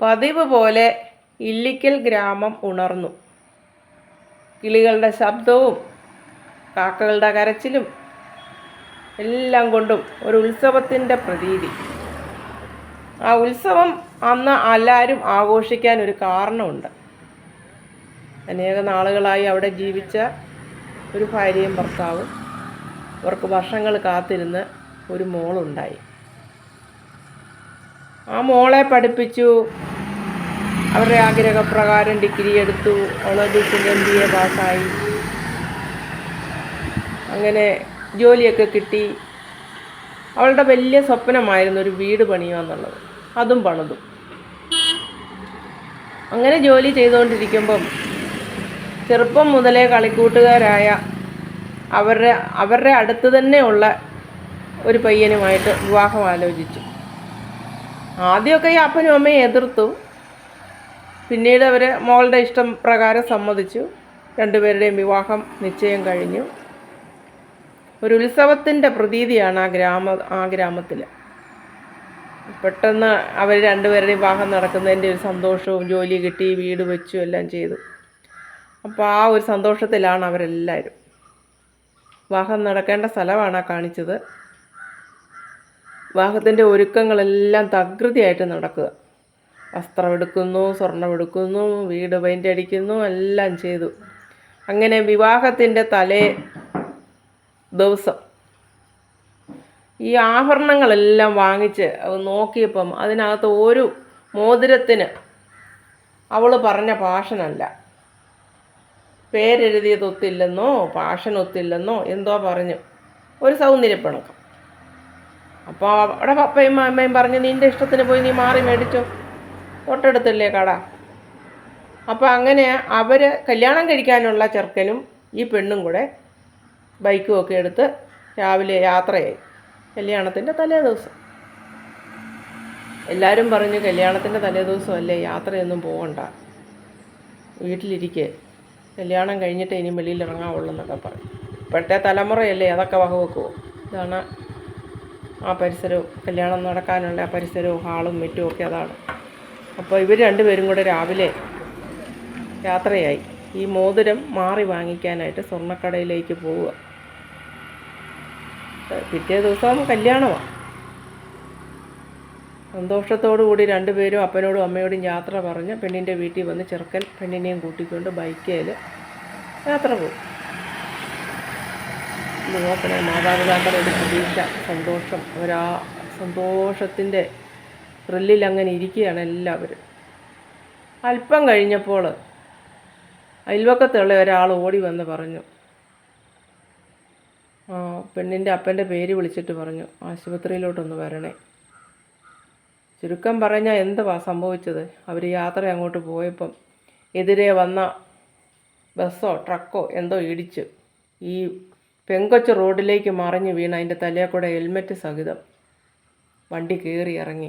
പതിവ് പോലെ ഇല്ലിക്കൽ ഗ്രാമം ഉണർന്നു. കിളികളുടെ ശബ്ദവും കാക്കകളുടെ കരച്ചിലും എല്ലാം കൊണ്ടും ഒരു ഉത്സവത്തിന്റെ പ്രതീതി. ആ ഉത്സവം അന്ന് എല്ലാവരും ആഘോഷിക്കാൻ ഒരു കാരണമുണ്ട്. അനേക നാളുകളായി അവിടെ ജീവിച്ച ഒരു ഭാര്യയും ഭർത്താവും അവർക്ക് വർഷങ്ങൾ കാത്തിരുന്ന് ഒരു മോളുണ്ടായി. ആ മോളെ പഠിപ്പിച്ചു. അവരുടെ ആഗ്രഹപ്രകാരം ഡിഗ്രി എടുത്തു. ഓണോബിസിന്റെ എം ബി എ പാസ്സായി. അങ്ങനെ ജോലിയൊക്കെ കിട്ടി. അവളുടെ വലിയ സ്വപ്നമായിരുന്നു ഒരു വീട് പണിയുക എന്നുള്ളത്. അതും പണിതു. അങ്ങനെ ജോലി ചെയ്തുകൊണ്ടിരിക്കുമ്പം ചെറുപ്പം മുതലേ കളിക്കൂട്ടുകാരായ അവരുടെ അവരുടെ അടുത്ത് തന്നെയുള്ള ഒരു പയ്യനുമായിട്ട് വിവാഹം ആലോചിച്ചു. ആദ്യമൊക്കെ ഈ അപ്പനും അമ്മയും എതിർത്തു. പിന്നീട് അവർ മോളുടെ ഇഷ്ടം പ്രകാരം സമ്മതിച്ചു. രണ്ടുപേരുടെയും വിവാഹം നിശ്ചയം കഴിഞ്ഞു. ഒരു ഉത്സവത്തിന്റെ പ്രതീതിയാണ് ആ ഗ്രാമ ആ ഗ്രാമത്തിൽ പെട്ടെന്ന് അവർ രണ്ടുപേരുടെയും വിവാഹം നടക്കുന്നതിന്റെ ഒരു സന്തോഷവും ജോലി കിട്ടി വീട് വെച്ചു എല്ലാം ചെയ്തു. അപ്പോൾ ആ ഒരു സന്തോഷത്തിലാണ് അവരെല്ലാവരും വിവാഹം നടക്കേണ്ട സ്ഥലമാണ് കാണിച്ചത്. വിവാഹത്തിന്റെ ഒരുക്കങ്ങളെല്ലാം തകൃതിയായിട്ട് നടക്കുക. വസ്ത്രമെടുക്കുന്നു സ്വർണമെടുക്കുന്നു വീട് പെയിന്റ് അടിക്കുന്നു എല്ലാം ചെയ്തു. അങ്ങനെ വിവാഹത്തിന്റെ തലേ ദിവസം ഈ ആഭരണങ്ങളെല്ലാം വാങ്ങിച്ച് നോക്കിയപ്പം അതിനകത്ത് ഒരു മോതിരത്തിന് അവൾ പറഞ്ഞ പാഷനല്ല. പേരെഴുതിയത് ഒത്തില്ലെന്നോ പാഷനൊത്തില്ലെന്നോ എന്തോ പറഞ്ഞു. ഒരു സൗന്ദര്യപ്പിണക്കം. അപ്പോൾ അവിടെ പപ്പയും അമ്മയും പറഞ്ഞു നിന്റെ ഇഷ്ടത്തിന് പോയി നീ മാറി മേടിച്ചോ. തൊട്ടടുത്തല്ലേ കട. അപ്പോൾ അങ്ങനെ അവർ കല്യാണം കഴിക്കാനുള്ള ചെറുക്കനും ഈ പെണ്ണും കൂടെ ബൈക്കും ഒക്കെ എടുത്ത് രാവിലെ യാത്രയായി. കല്യാണത്തിന്റെ തലേ ദിവസം. എല്ലാവരും പറഞ്ഞു കല്യാണത്തിന്റെ തലേ ദിവസമല്ലേ യാത്രയൊന്നും പോകണ്ട വീട്ടിലിരിക്കെ. കല്യാണം കഴിഞ്ഞിട്ട് ഇനി വെളിയിൽ ഇറങ്ങാവുള്ളൂ എന്നൊക്കെ പറഞ്ഞു. ഇപ്പോഴത്തെ തലമുറയല്ലേ അതൊക്കെ വകവെക്കുമോ ഇതാണ് ആ പരിസരവും കല്യാണം നടക്കാനുള്ള ആ പരിസരവും ഹാളും മറ്റും ഒക്കെ അതാണ്. അപ്പോൾ ഇവർ രണ്ടുപേരും കൂടെ രാവിലെ യാത്രയായി. ഈ മോതിരം മാറി വാങ്ങിക്കാനായിട്ട് സ്വർണക്കടയിലേക്ക് പോവുക. പിറ്റേ ദിവസം കല്യാണമാണ് സന്തോഷത്തോടു കൂടി രണ്ടുപേരും അപ്പനോടും അമ്മയോടും യാത്ര പറഞ്ഞ് പെണ്ണിന്റെ വീട്ടിൽ വന്ന് ചെറുക്കൻ പെണ്ണിനെയും കൂട്ടിക്കൊണ്ട് ബൈക്കേൽ യാത്ര പോകും. നോക്കണേ മാതാപിതാക്കളുടെ ഒരു പ്രതീക്ഷ സന്തോഷം അവരാ സന്തോഷത്തിന്റെ ത്രില്ലിൽ അങ്ങനെ ഇരിക്കുകയാണ് എല്ലാവരും. അല്പം കഴിഞ്ഞപ്പോൾ അയൽവക്കത്തുള്ള ഒരാൾ ഓടി വന്ന് പറഞ്ഞു. പെണ്ണിന്റെ അപ്പന്റെ പേര് വിളിച്ചിട്ട് പറഞ്ഞു. ആശുപത്രിയിലോട്ടൊന്ന് വരണേ. ചുരുക്കം പറഞ്ഞാൽ എന്തുവാ സംഭവിച്ചത്? അവർ യാത്ര അങ്ങോട്ട് പോയപ്പം എതിരെ വന്ന ബസ്സോ ട്രക്കോ എന്തോ ഇടിച്ച് ഈ പെങ്കൊച്ച് റോഡിലേക്ക് മറിഞ്ഞു വീണ് അതിന്റെ തലയക്കൂടെ കൂടെ ഹെൽമെറ്റ് സഹിതം വണ്ടി കയറി ഇറങ്ങി.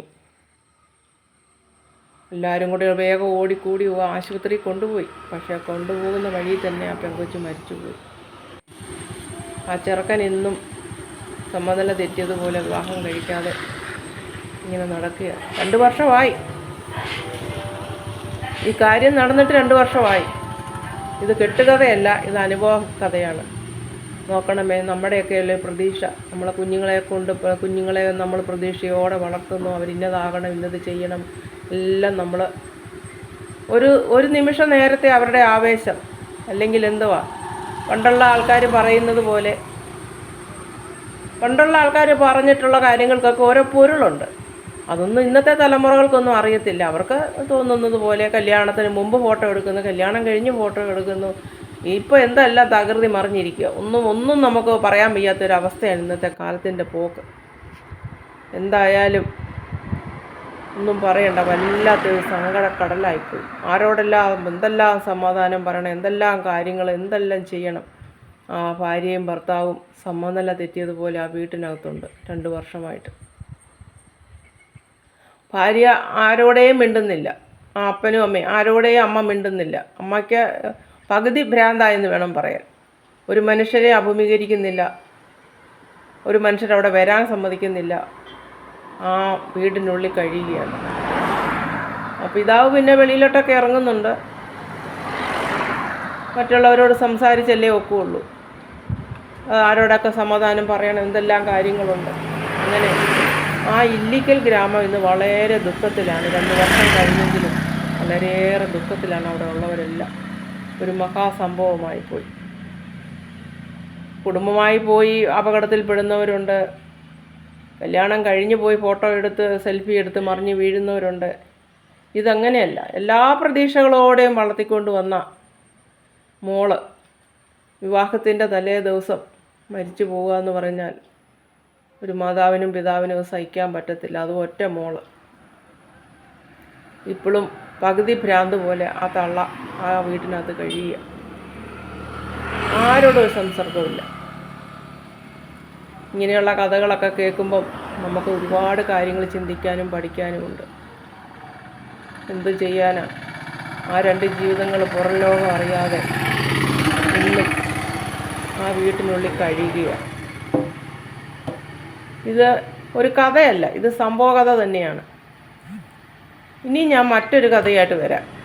എല്ലാവരും കൂടി വേഗം ഓടിക്കൂടി ആശുപത്രി കൊണ്ടുപോയി. പക്ഷേ കൊണ്ടുപോകുന്ന വഴി തന്നെ ആ പെങ്കൊച്ച് മരിച്ചുപോയി. ആ ചെറുക്കൻ ഇന്നും സമ്മതല തെറ്റിയതുപോലെ വിവാഹം കഴിക്കാതെ ഇങ്ങനെ നടക്കുക രണ്ട് വർഷമായി. ഈ കാര്യം നടന്നിട്ട് രണ്ട് വർഷമായി. ഇത് കെട്ടുകഥയല്ല ഇത് അനുഭവ കഥയാണ്. നോക്കണമേ. നമ്മുടെയൊക്കെയല്ലേ പ്രതീക്ഷ. നമ്മളെ കുഞ്ഞുങ്ങളെ കൊണ്ട് കുഞ്ഞുങ്ങളെ നമ്മൾ പ്രതീക്ഷയോടെ വളർത്തുന്നു. അവരിന്നതാകണം ഇന്നത് ചെയ്യണം. എല്ലാം നമ്മൾ ഒരു ഒരു നിമിഷം നേരത്തെ അവരുടെ ആവേശം. അല്ലെങ്കിൽ എന്തുവാ? പണ്ടുള്ള ആൾക്കാർ പറയുന്നത് പോലെ പണ്ടുള്ള ആൾക്കാർ പറഞ്ഞിട്ടുള്ള കാര്യങ്ങൾക്കൊക്കെ ഓരോ പൊരുളുണ്ട്. അതൊന്നും ഇന്നത്തെ തലമുറകൾക്കൊന്നും അറിയത്തില്ല. അവർക്ക് തോന്നുന്നത് പോലെ കല്യാണത്തിന് മുമ്പ് ഫോട്ടോ എടുക്കുന്നു കല്യാണം കഴിഞ്ഞ് ഫോട്ടോ എടുക്കുന്നു. ഇപ്പോൾ എന്തെല്ലാം തകൃതി മറിഞ്ഞിരിക്കുക. ഒന്നും ഒന്നും നമുക്ക് പറയാൻ വയ്യാത്തൊരവസ്ഥയാണ് ഇന്നത്തെ കാലത്തിന്റെ പോക്ക്. എന്തായാലും ഒന്നും പറയണ്ട. വല്ലാത്തൊരു സങ്കടക്കടലായിപ്പോയി. ആരോടെല്ലാം എന്തെല്ലാം സമാധാനം പറയണം എന്തെല്ലാം കാര്യങ്ങൾ എന്തെല്ലാം ചെയ്യണം. ആ ഭാര്യയും ഭർത്താവും സമ്മതമല്ല തെറ്റിയതുപോലെ ആ വീട്ടിനകത്തുണ്ട് രണ്ട് വർഷമായിട്ട്. ഭാര്യ ആരോടെയും മിണ്ടുന്നില്ല. ആ അപ്പനും അമ്മയും ആരോടെയും അമ്മ മിണ്ടുന്നില്ല. അമ്മയ്ക്ക് പകുതി ഭ്രാന്തായെന്ന് വേണം പറയാൻ. ഒരു മനുഷ്യരെ അഭിമുഖീകരിക്കുന്നില്ല. ഒരു മനുഷ്യരവിടെ വരാൻ സമ്മതിക്കുന്നില്ല. ആ വീടിനുള്ളിൽ കഴിയുകയാണ്. ആ പിതാവ് പിന്നെ വെളിയിലോട്ടൊക്കെ ഇറങ്ങുന്നുണ്ട്. മറ്റുള്ളവരോട് സംസാരിച്ചല്ലേ ഒക്കുള്ളൂ. ആരോടൊക്കെ സമാധാനം പറയണം എന്തെല്ലാം കാര്യങ്ങളുണ്ട്. അങ്ങനെ ആ ഇല്ലിക്കൽ ഗ്രാമം ഇന്ന് വളരെ ദുഃഖത്തിലാണ്. രണ്ട് വർഷം കഴിഞ്ഞെങ്കിലും വളരെയേറെ ദുഃഖത്തിലാണ് അവിടെ ഉള്ളവരെല്ലാം. ഒരു മഹാസംഭവമായി പോയി. കുടുംബമായി പോയി അപകടത്തിൽപ്പെടുന്നവരുണ്ട്. കല്യാണം കഴിഞ്ഞു പോയി ഫോട്ടോ എടുത്ത് സെൽഫി എടുത്ത് മറിഞ്ഞ് വീഴുന്നവരുണ്ട്. ഇതങ്ങനെയല്ല. എല്ലാ പ്രതീക്ഷകളോടെയും വളർത്തിക്കൊണ്ട് വന്ന മോൾ വിവാഹത്തിന്റെ തലേ ദിവസം മരിച്ചു പോവുക എന്ന് പറഞ്ഞാൽ ഒരു മാതാവിനും പിതാവിനും സഹിക്കാൻ പറ്റത്തില്ല. അതും ഒറ്റ മോൾ. ഇപ്പോഴും പകുതി ഭ്രാന്ത് പോലെ ആ തള്ള ആ വീട്ടിനകത്ത് കഴിയുക ആരോടും ഒരു സംസർഗമില്ല ഇങ്ങനെയുള്ള കഥകളൊക്കെ കേൾക്കുമ്പം നമുക്ക് ഒരുപാട് കാര്യങ്ങൾ ചിന്തിക്കാനും പഠിക്കാനുമുണ്ട് എന്ത് ചെയ്യാനാ? ആ രണ്ട് ജീവിതങ്ങൾ പുറം ലോകം അറിയാതെ ഇന്നും ആ വീട്ടിനുള്ളിൽ കഴിയുക ഇത് ഒരു കഥയല്ല ഇത് സംഭവ കഥ തന്നെയാണ്. ഇനി ഞാൻ മറ്റൊരു കഥയായിട്ട് വരാം.